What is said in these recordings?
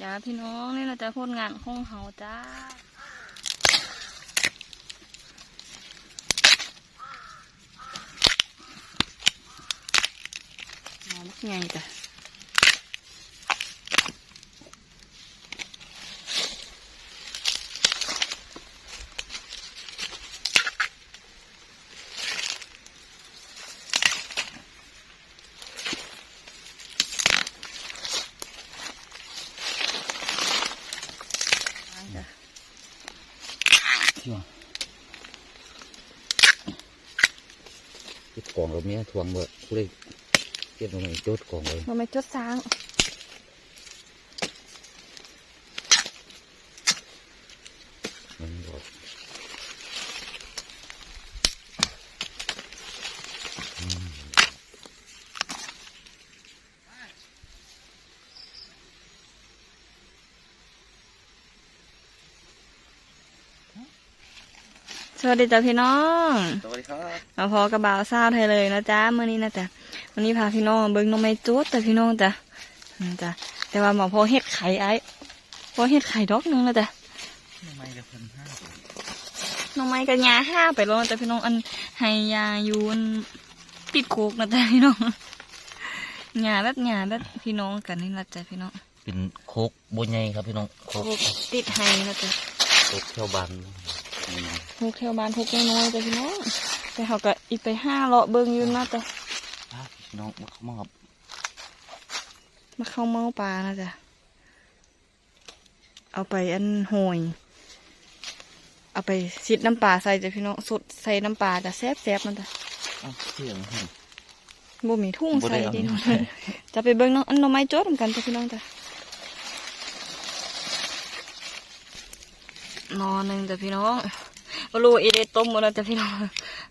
จ้าพี่น้องนี่เราจะพูดงานของเฮาจ้าหอมไงจ้ะ เก็บกล่องเราเนี้ยทวงเบอร์กูเลยเก็บลงมาโจดกล่องเลยมันไม่จดสร้างมันบอกอืมสวัสดีจ้าพี่น้อง สวัสดีครับ มาพอกระบ่าวเศร้าวไทยเลยนะจ๊ะเมื่อนี้นะจ๊ะวันนี้พาพี่น้องมาเบิ้งหน้องไม้จุดแต่พี่น้องจ้ะอืมจ้ะแต่ว่าหมอพอเฮ็ดไข่ไอ้พอเฮ็ดไข่ดอกหนึงนะจ๊ะทำไมจะพันห้าหน้องไม้กับยาห้าไปแล้วนะจ๊ะพี่น้องอันให้ยาอยู่อันปิดโคกนะจ๊ะพี่น้องหยาแบบหยาแบบพี่น้องกันนี่นะจ๊ะพี่น้องเป็นโคกโบใหญ่ครับพี่น้องโคโคกกติดไห้นะจ๊ะโคกเที่ยวบันอืมโคกแถวบ้านโคกน้อยๆจ้ะพี่น้อง แต่เขาก็อีกไปห้าเลาะเบิ้งอยืนนะจ๊ะอะพี่น้องมาเข้ามาครับมาเข้าเมาปลานะจ๊ะเอาไปอันโหยเอาไปซิดน้ำปลาใส่จ้ะพี่น้องสดใส่น้ำปลาจะแซ่บแซ่บๆมันจ้ะอ้าวเสียงเห็นบ่มีทุ่งบ่ได้ใส่เอาดินมาใส่ จะไปเบิ่งน้องอันหน่อไม้โจดเหมือนกันจ้ะพี่น้องจ้ะนอนหนึ่งจ้ะพี่น้องบรูอีเดต้มหมดแล้วจ้ะพี่น้อง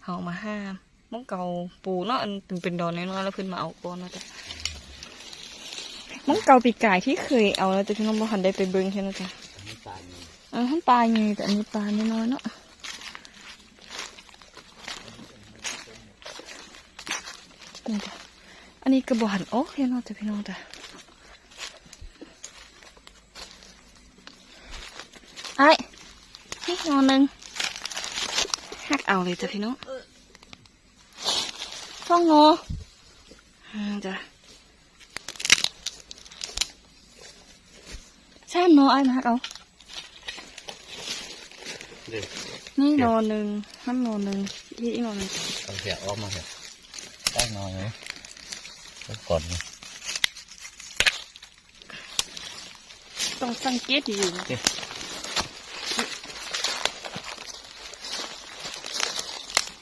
เอามาห้ามมังเก่าปูเนาะอันเป็นเป็นดอนน้อยๆแล้วเพิ่นมาเอาก่อนเนาะจ้ะมังเก่าปีกไก่ที่เคยเอาแล้วจะพี่น้องบ่ทันได้ไปเบิ่งแค่นั้นจ้ะน้ำตาลนี่เออท่านปลาไงแต่อันนี้ปลาน้อยๆเนาะนี่จ้ะอันนี้กระบอกหันโอ้เห็นเนาะจ้ะพี่น้องจ้ะไอ้นี่นอนหนึ่งหักเอาเลยจ้ะพี่น้อง ฟ้องงออืมจ้ะใช่โนไอ้มาหักเอาเดี๋ยวนี่โลหนึ่งน้ำโลหนึ่งที่อีกโลหนึ่งเอาเสียออกมาเถอะได้หน่อยไหมแล้วก่อนนะต้องสังเกตอยู่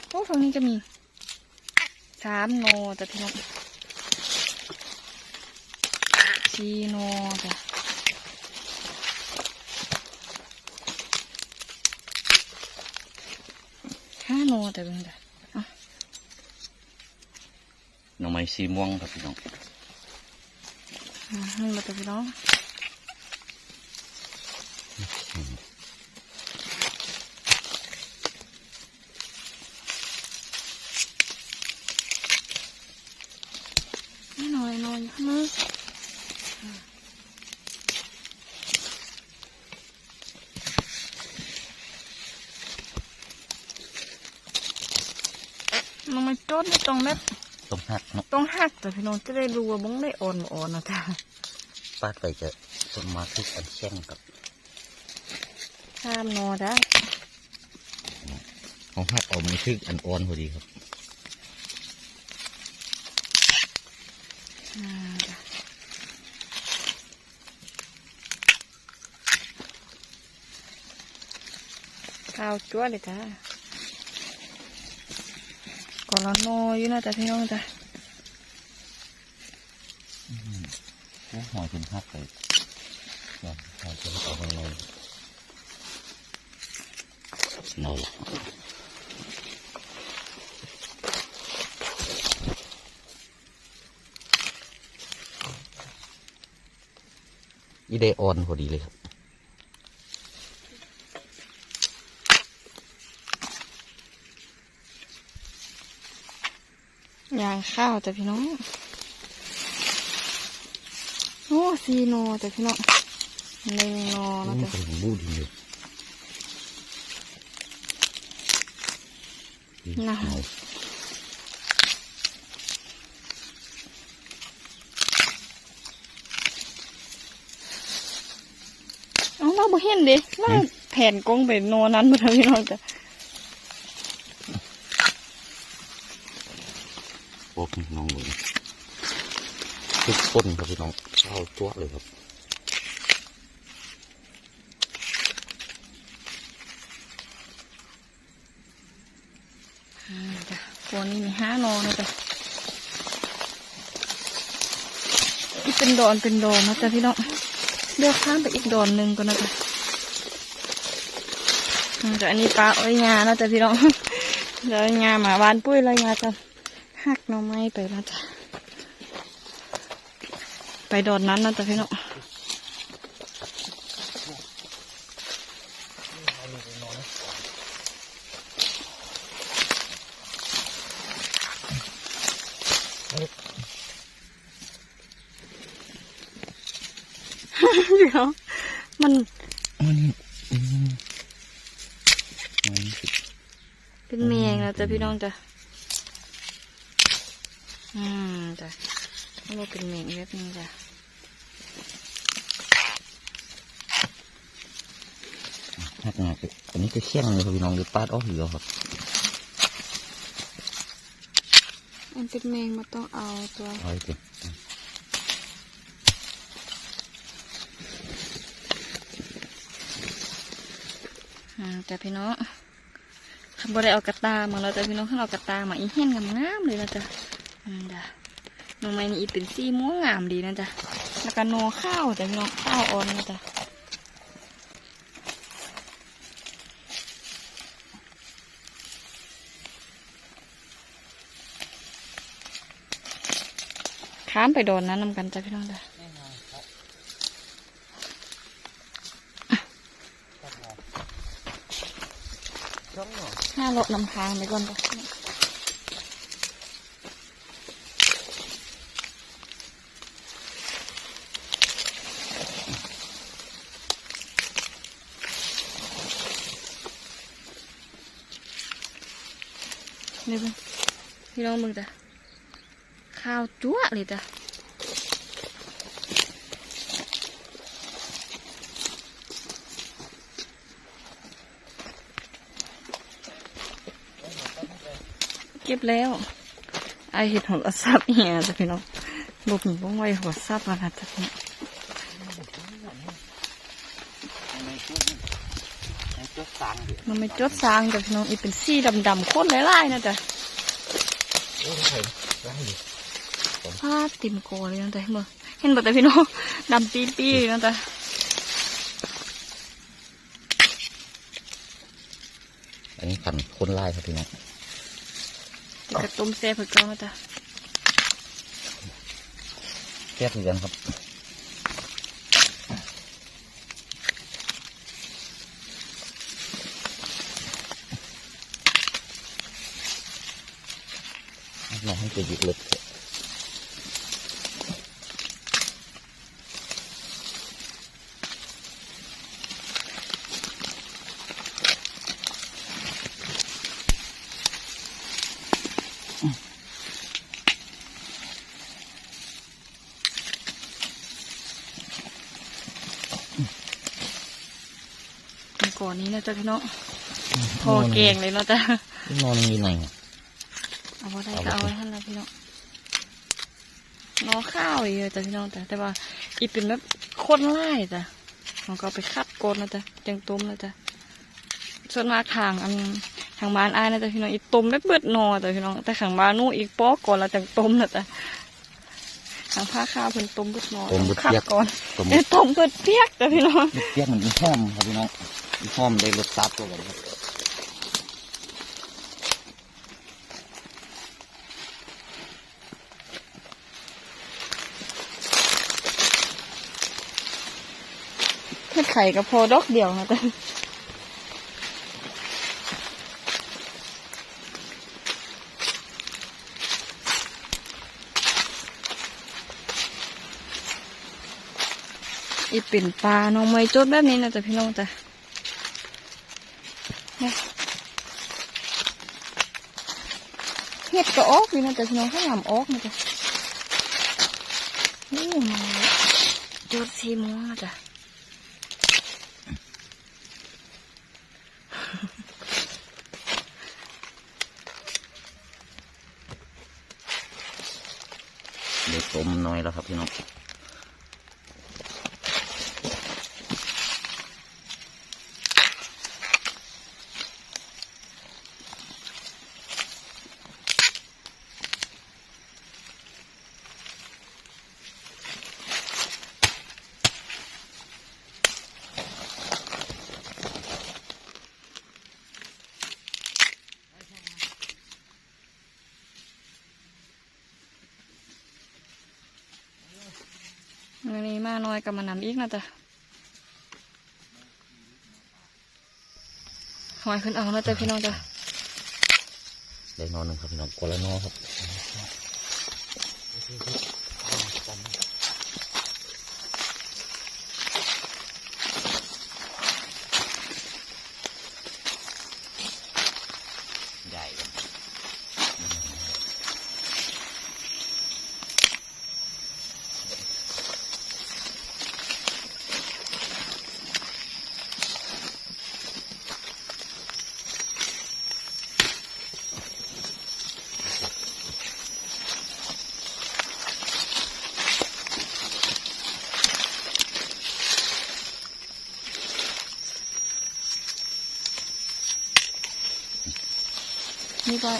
โอ้ฝั่งนี้จะมี สามโนจ้ะพี่น้องสี่โนจ้ะห้าโนจ้ะเบิ่งจ้ะหน่อไม้สีม่วงครับพี่น้องอืมนี่มาจ้ะพี่น้องนี่ห น่อยหน่อยข้างนึงมันมาจดตรงแบบต้มหักเนาะต้องหักแต่พี่น้องจะได้รู้ว่าบ้งได้อ่อนบ่อ่อนนะจ๊ะปาดไปจะต้นมาคืออันแช่งกับข้ามนอได้ของหักออกมันคืออันอ่อนพอดีครับ อ่าจ้ะ ข้าวจั่วเลยจ้ะก่อนละนออยู่นะจ๊ะพี่น้องจ้ะโอ้หอยเป็นหักเลยเนาะหอยเป็นเอาไปเลยนอนอีเดออนพอดีเลยครับ ยางข้าวจ้ะพี่น้อง โอ้ซีโนจ้ะพี่น้องหนึ่งนอมันะนจ๊ะเป็นบูดินเลยดินน่ะเหนียวเอ้าเราบ่เห็นดิเราแผ่นกล้องไปนอนั้นบ่ทันพี่น้องจ้ะ พวกน้องเลยทุกต้นครับพี่น้องเข้าตัวเลยครับอืมจ้ะตัวนี้มีห้านอนะจ๊ะอีกเป็นดอนเป็นดอนนะจ๊ะพี่น้องเลือกข้ามไปอีกดอนหนึ่งก่อนะจ๊ะอืมแต่อันนี้ปลาอ้อยงานะจ๊ะพี่น้องเดี๋ยวงาหมาวานปุ้ยเลยงาจะ หักหน่อไม้ไปนะจ๊ะไปดอนนั้นนะจ๊ะพี่น้องเดี๋ยวมันมันอืมมันสิเป็นเมียงนะจ๊ะพี่น้องจ้ะ อืมจ้ะเราเป็นเมียงเว็บนึงจ้ะหักงาไปอันนี้จะเชี่ยงเลยครับพี่น้องหรือปาดออกเหลือครับอันเป็นเมียงมาต้องเอาตัวเอาไปสิอืมจ้ะพี่น้องขับได้เอากระตามาแล้วจ้ะพี่น้องข้างเอากระตามาอีเห็นงามๆเลยนะจ๊ะอืม จ้ะน้องไม้นี่อีเป็นสีม่วงงามดีนะจ๊ะแล้วก็โนข้าวจ้ะพี่นอข้าวอ่อนนะจ๊ะข้ามไปโดนนั้นนำกันจ้ะพี่น้องจ้ะห้าโลดนำทางไปก่อนจ้ะ นี่เพิ่งพี่น้องมึงจ้ะข้าวจั๊วเลยจ้ะเก็บแล้ว ไอเห็ดหัวซับเหียจ้ะพี่น้องบุกหนีบ้งไว้หัวซับแล้วนะจ้ะพี่น้อง จะ สางดิมันไม่จดสร้างจ้ะพี่น้องอีเป็นสีดำๆโคตรหลายๆนะจ๊ะโอ้ยใส่ได้ดิพาดติ่มโกเลยนะจ๊ะเห็นบ่เห็นบ่แต่พี่น้องดำปีๆเลยนะจ๊ะอันนี้ขันคนไล่ครับพี่น้องกระตุ้มแซ่บเผือกเจ้านะจ๊ะแก้คือกันครับน้องให้ จะหยุดเลยเถอะมีก่อนนี้นะจ๊ะพี่น้องพอแกงเลยเนาะจ๊ะนอนมีไหนอะ เอาไว้ได้เอาก็ไว้เอาไว้ท่านละพี่น้องนอข้าวอีกจ้ะพี่น้องจ้ะแต่ว่าอีเป็นแบบโคนไล่จ้ะมันก็เอาไปคัดโกนนะจ๊ะจังต้มนะจ๊ะส่วนมากทางอันทางบ้านอ้ายนะจ๊ะพี่น้องอีต้มแบบเบิดนอจ้ะพี่น้องแต่ข้างบ้านนู้นอีกปอกก่อนแล้วจังต้มนะจ๊ะทางผ้าข้าวเพิ่นต้มเบิดนอต้มเบิดคัดเปียกก่อนผมเอ้ยต้มเบิดเปียกจ้ะพี่น้องเปียกมันมีหอมครับพี่น้องมีหอมได้รสชาติตัวกันครับ เฮ็ดไข่ก็พอดอกเดียวนะจ๊ะอีปิ่นปลา น้องไม่จดแบบนี้นะจ๊ะพี่น้องจ้ะเนี่ยเห็ดก็ออกนี่นะจ๊ะพี่น้องข้าวหลามออกนะจ๊ะนี่มาจดสีม่วงนะจ๊ะ เดี๋ยวต้มน้อยแล้วครับพี่น้อง อันนี้มาน้อยกับมานำอีกนะจ๊ะหอยขึ้นเอานะจ๊ะพี่น้องจ้ะได้นอนหนึ่งครับพี่น้องกละนอครับ ก็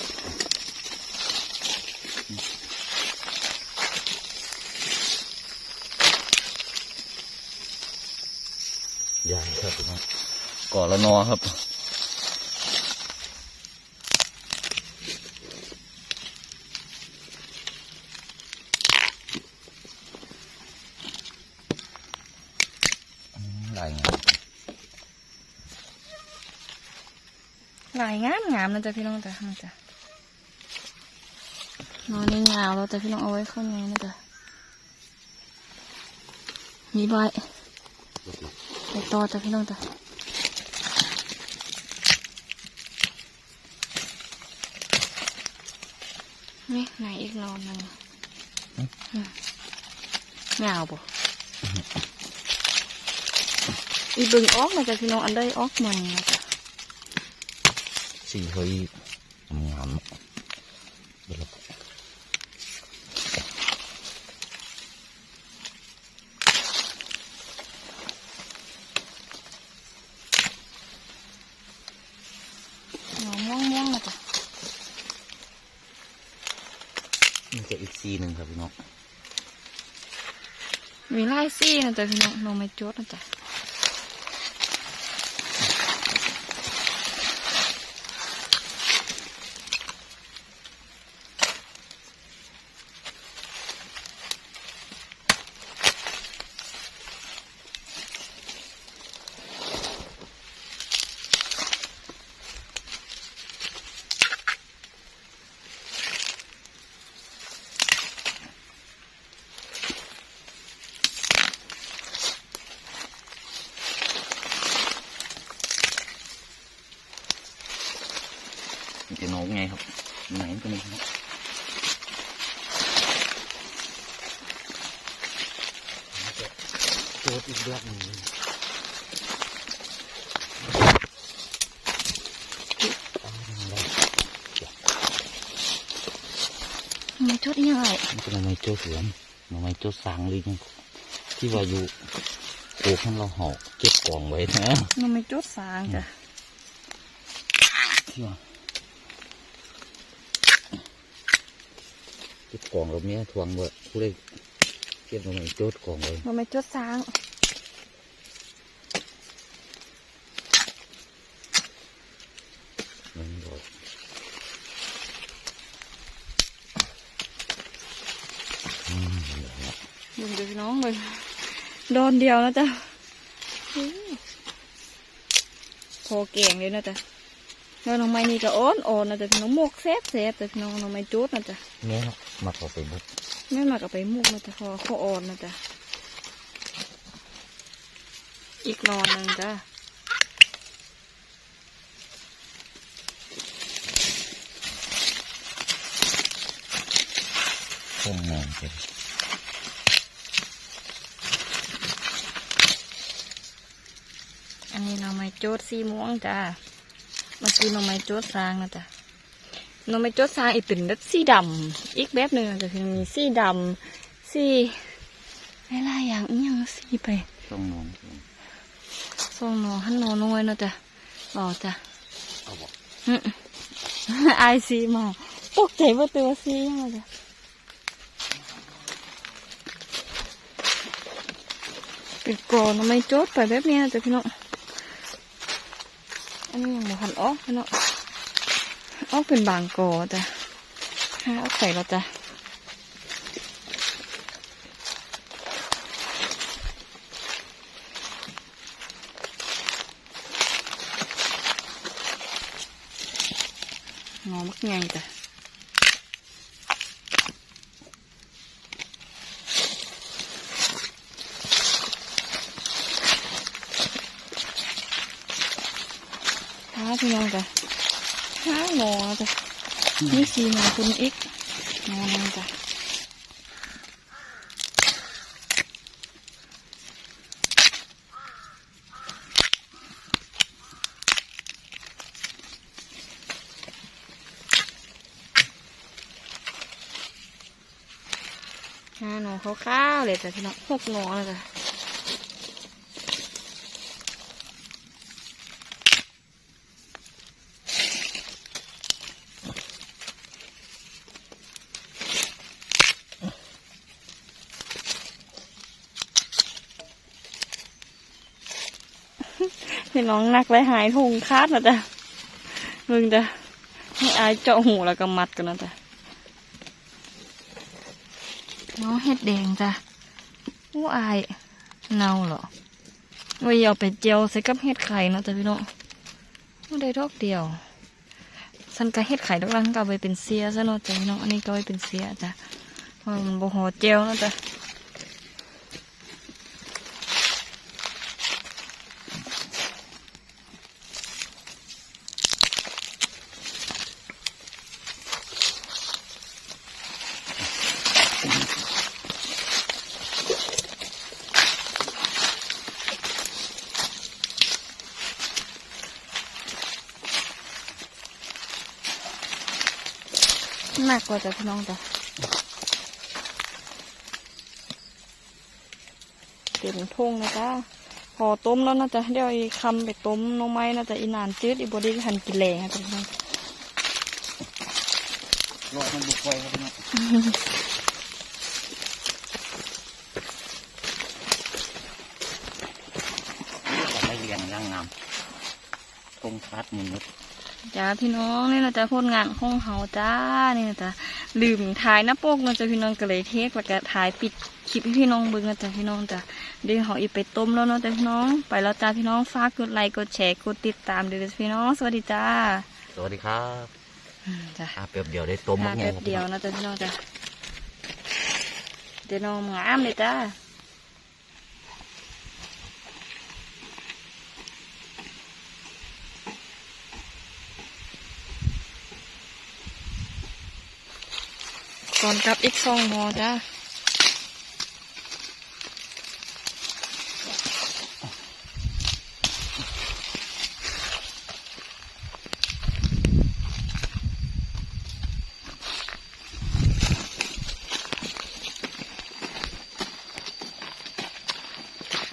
ใหญ่ครับก่องกละนอครับ อืมหลายงาน ห ลายงามงามนะจ๊ะพี่น้องจ้ะจ้ะนอนในี่ยาวแล้วจ้ะพี่น้องเอาไว้ข้างในนะจ๊ะมีใบไปต่อจ้ะพี่น้องจ้ะนี่ไหนอีกนอนหนึงอืมยาวบ่อีบึงออกนะจ๊ะพี่น้องอันใดออกมันนะจ๊ะ สีเฮ้ยงามเดี๋ยวเราหนอม่วงม่วงๆนะจ๊ะมันจะอีกสีหนึ่งครับพี่น้องมีไล่ซี่นะจ๊ะพี่น้องหนอไม่จดนะจ๊ะ ไงครับไหนตัวนี้ครับโจดอีกเดือนหนึ่งไม่จดยังไงมันเป็นอะไรโจดเหลือมมันไม่โจดสางเลยยังที่ว่าอยู่โอ้ข้างเราห่อเก็บกล่องไว้นะหนอไม่จดสางจ้ะที่ว่า เก็บกล่องเราเนี้ยทวงไว้ผู้เล่เก็บมันไม่โจดกล่องไว้หนอไม่จดสางมันบอกอืมเดี๋ยวนะมึงเดี๋ยวพี่น้องเลยโดนเดียวนะจ๊ะอื้อพอเก่งเลยนะจ๊ะแล้วน้องไม้นี่ก็อ้อนอ่อนนะจ๊ะพี่น้องหมกแซ่บแซ่บแต่พี่น้องน้องไม้จุดนะจ๊ะแม่เนาะ มาขอไปบุกแม่มากับไปมุกนะจ๊ะเพอเขาอ่อนนะจ๊ะอีกนอนหนึ่งจ้ะต้มนอนเป็นอันนี้หน่อไม้โจดสีม่วงจ้ะเมื่อกี้หน่อไม้โจดสร้างนะจ้ะห น่อไม้โจดสร้างอีกเป็นแบบสีดำอีกแบบหนึ่งจะคือมีสีดำสีหลายๆอย่างอีกอย่างสีไปต้มนอนเป็นส่งหนอหันหนอน้อยเนาะจ้ะหล่อจ้ะเอาบอกอื้ออายสีมาตกใจว่าตัวสียังไงจ้ะเป็นกรอนไม่โจดไปแบบนี้นะจ้ะพี่น้องอันนี้ยังบ่หันออกพี่น้อง ออกเป็นบางกอจ้ะหาเอาใส่แล้วจ้ะงอมักไงจ้ะหาพี่น้องจ้ะหาหนอจ้ะนี่สีหนอคุณอีกหนอนึงจ้ะหาหนอขาวๆเลยจ้ะพี่น้องหกหนอเลยจ้ะ พี่น้องนักไว้หายทงคาดนะจ๊ะมึงจ้ะให้อายเจาะหูแล้วก็มัดกันนะจ๊ะน้องเห็ดแดงจ้ะอู้อายเน่าเหรอว่าเอาไปเจียวใส่กับเห็ดไข่นะจ๊ะพี่น้องไม่ได้ดอกเดียวสันก็เห็ดไข่ดอกลังก็ไปเป็นเสียซะเนาะจ๊ะพี่น้องอันนี้ก็ไปเป็นเสียจ้ะเพราะมันบ่หอเจียวนะจ๊ะ หนักกว่าจ้ะพี่น้องจ้ะเต็มทุ่งนะจ๊ะพอต้มแล้วนะจ๊ะเดี๋ยวอีคำไปต้มหน้องไม้นะจ๊ะอีนานจืดอีบอดี้หันกินแรงนะจ๊ะพี่น้องรอมันบุกไฟครับเนาะไม่เรียงย่างงามตรงคัดมือนุด จ้าพี่น้องนี่นะจ๊ะผลงานของเฮาจ้านี่นะจ๊ะลืมถ่ายหน้าปกนะจ๊ะพี่น้องก็เลยเทคแล้วก็ถ่ายปิดคลิปให้พี่น้องเบิ่งนะจ๊ะพี่น้องจ้ะเดี๋ยวเฮาอีกไปต้มแล้วเนาะจ้ะพี่น้อง ไปแล้วจ้าพี่น้องฝากกดไลค์กดแชร์กดติดตามด้วยจ้ะพี่น้อง สวัสดีจ้าสวัสดีครับอืมจ้ะอาเปรียบเดียวได้ต้มทาไงแป๊บเดียวนะจ๊ะพี่น้องจ้ะเดี๋ยวน้องงามเลยจ้า ก่อนกับอีกสองหมอจ้า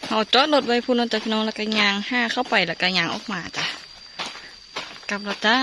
เอาจอดรถไว้พูนจ้ะน้องแล้วก็ยางห้าเข้าไปแล้วก็ยางออกมาจ้ะกลับแล้วจ้า